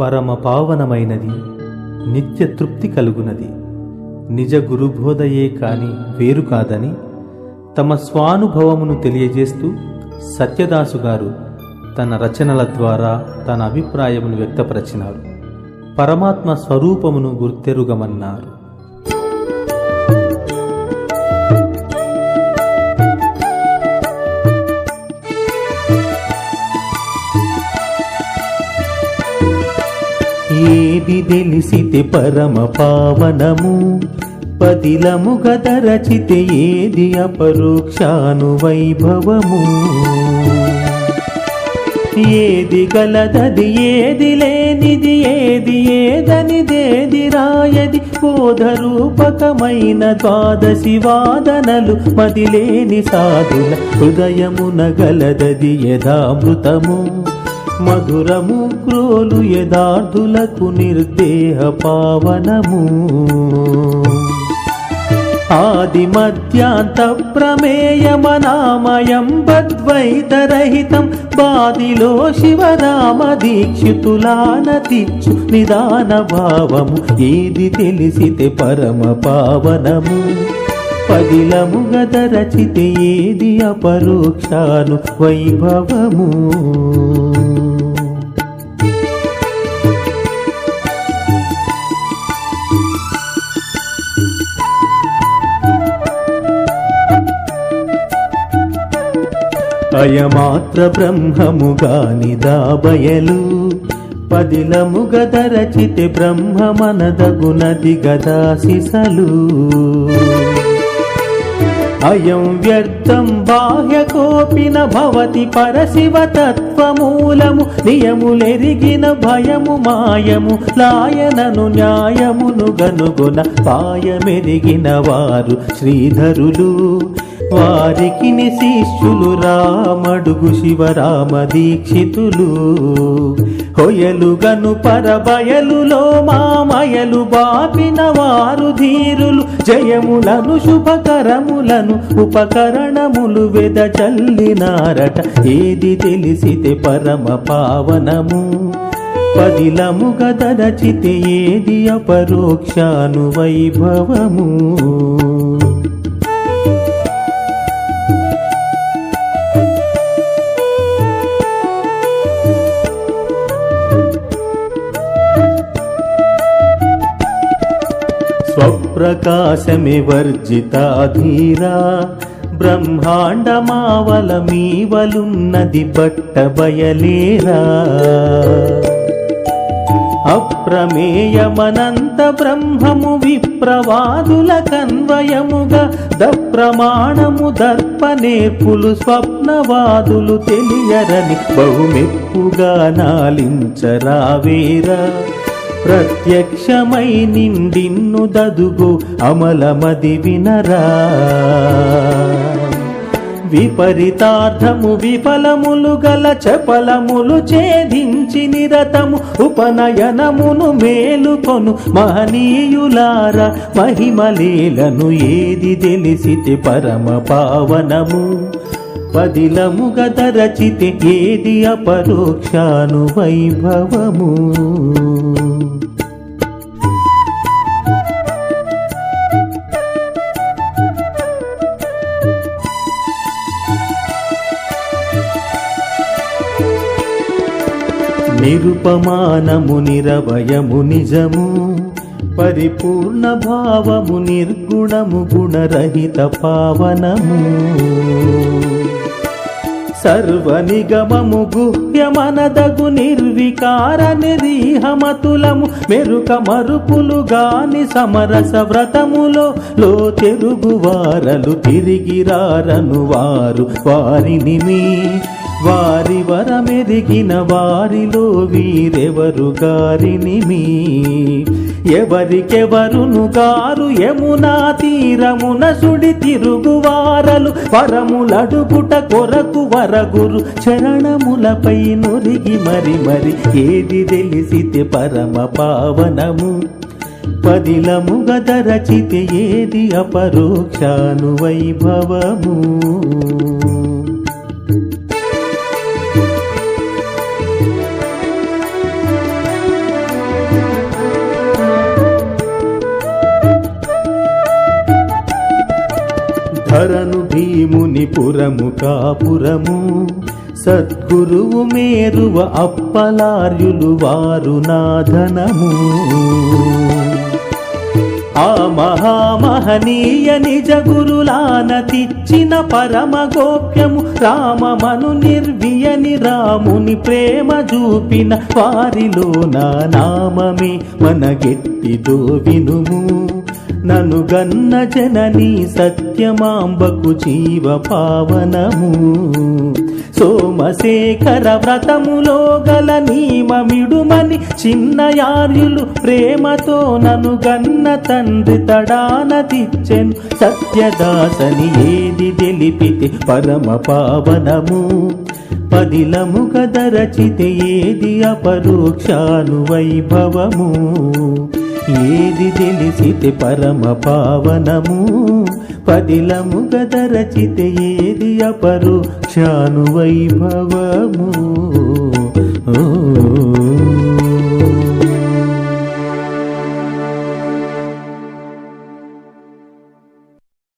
పరమ పావనమైనది నిత్య తృప్తి కలుగునది. నిజ గురుబోధయే కాని వేరు కాదని తమ స్వానుభవమును తెలియజేస్తూ సత్యదాసు గారు తన రచనల ద్వారా తన అభిప్రాయమును వ్యక్తపరచినారు. పరమాత్మ స్వరూపమును గుర్తెరుగమన్నారు. ఏది తెలిసితే పరమ పావనము? పదిలము గదరచితే ఏది అపరోక్షాను వైభవము? ఏది గలదది ఏది లేనిది ఏది ఏదనిదేది రాయది? బోధ రూపకమైన ద్వాదశి వాదనలు మదిలేని సాధుల హృదయమున గలదది యథామృతము. మధురము క్రోలు యదార్థులకు నిర్దేహ పావనము. ఆది మధ్యాంత ప్రమేయమనామయం బద్వైతరహితం బాదిలో శివరామ దీక్షితులానతిచ్చు నిదాన భావము. ఏది తెలిసితే పరమ పావనము. పదిలము గద రచితే ఏది అపరోక్షాను వైభవము. అయమాత్ర బ్రహ్మముగాని దాబయలు పదిలముగదరచితి బ్రహ్మమనదగునది గదా సిసలు. అయం వ్యర్థం బాహ్యకోపిన భవతి పరశివ తత్వమూలము. నియములెరిగిన భయము మాయము లాయనను న్యాయమును గనుగొన పాయమెరిగిన వారు శ్రీధరులు. వారికి శిష్యులు రామడుగు శివరామ దీక్షితులు. హొయలుగను పరబయలులో మామయలు బాపిన వారు ధీరులు. జయములను శుభకరములను ఉపకరణములు వెద చల్లినారట. ఏది తెలిసితే పరమ పావనము. పదిలముగ గదరచితే ఏది అపరోక్షాను వైభవము స్వప్రకాశమి వర్జితాధీరా బ్రహ్మాండమావల బట్ట బయలేరా అప్రమేయమనంత బ్రహ్మము విప్రవాదుల కన్వయముగా దప్రమాణము దర్పనేర్పులు స్వప్నవాదులు తెలియరని బహుమెప్పుగా నాలించరావేరా. ప్రత్యక్షమై నిండిన్ను దదుగు అమలమది వినరా. విపరీతార్థము విఫలములు గల చపలములు ఛేదించి నిరతము ఉపనయనమును మేలుకొను మహనీయులార మహిమలీలను ఏది తెలిసితే పరమ పావనము. పదిలము గదరచితే ఏది అపరోక్షాను వైభవము నిరుపమానము నిరవయము నిజము పరిపూర్ణ భావము నిర్గుణము గుణరహిత పావనము. సర్వనిగమము గుహ్యమనదగు నిర్వికార నిరీహమతులము మెరుక మరుపులు గాని సమరస వ్రతములో లో తెరుగు వారలు తిరిగి రారను వారు వారిని మీ వారి వరమెరిగిన వారిలో వీరెవరు గారిని మీ ఎవరికెవరును గారు యమునా తీరమున సుడి తిరుగువారలు వరములడుగుట కొరకు వరగురు చరణములపై నురిగి మరి మరి ఏది తెలిసితే పరమ పావనము. పదిలము గదరచితే ఏది అపరోక్షాను వైభవము మునిపురము కాపురము. సద్గురువు మేరువ అప్పలార్యులు వారు నాధనము ఆ మహామహనీయ నిజ గురులానతిచ్చిన పరమ గోప్యము రామమను నిర్వియని రాముని ప్రేమ చూపిన వారిలో నా నామమే మన గెట్టిదో వినుము నను గన్న జనని సత్యమాంబకు జీవ పావనము. సోమశేఖర వ్రతములో గల నీమమిడుమని చిన్న యార్యులు ప్రేమతో నను గన్న తండ్రి తడాన తిచ్చెను సత్యదాసని ఏది తెలిపితే పరమ పావనము. పదిలము కదరచితే ఏది అపరోక్షాను వైభవము. ఏది తెలిసితే పరమ పావనము. పదిలము గదరచితే ఏది అపరోక్షాను వైభవము.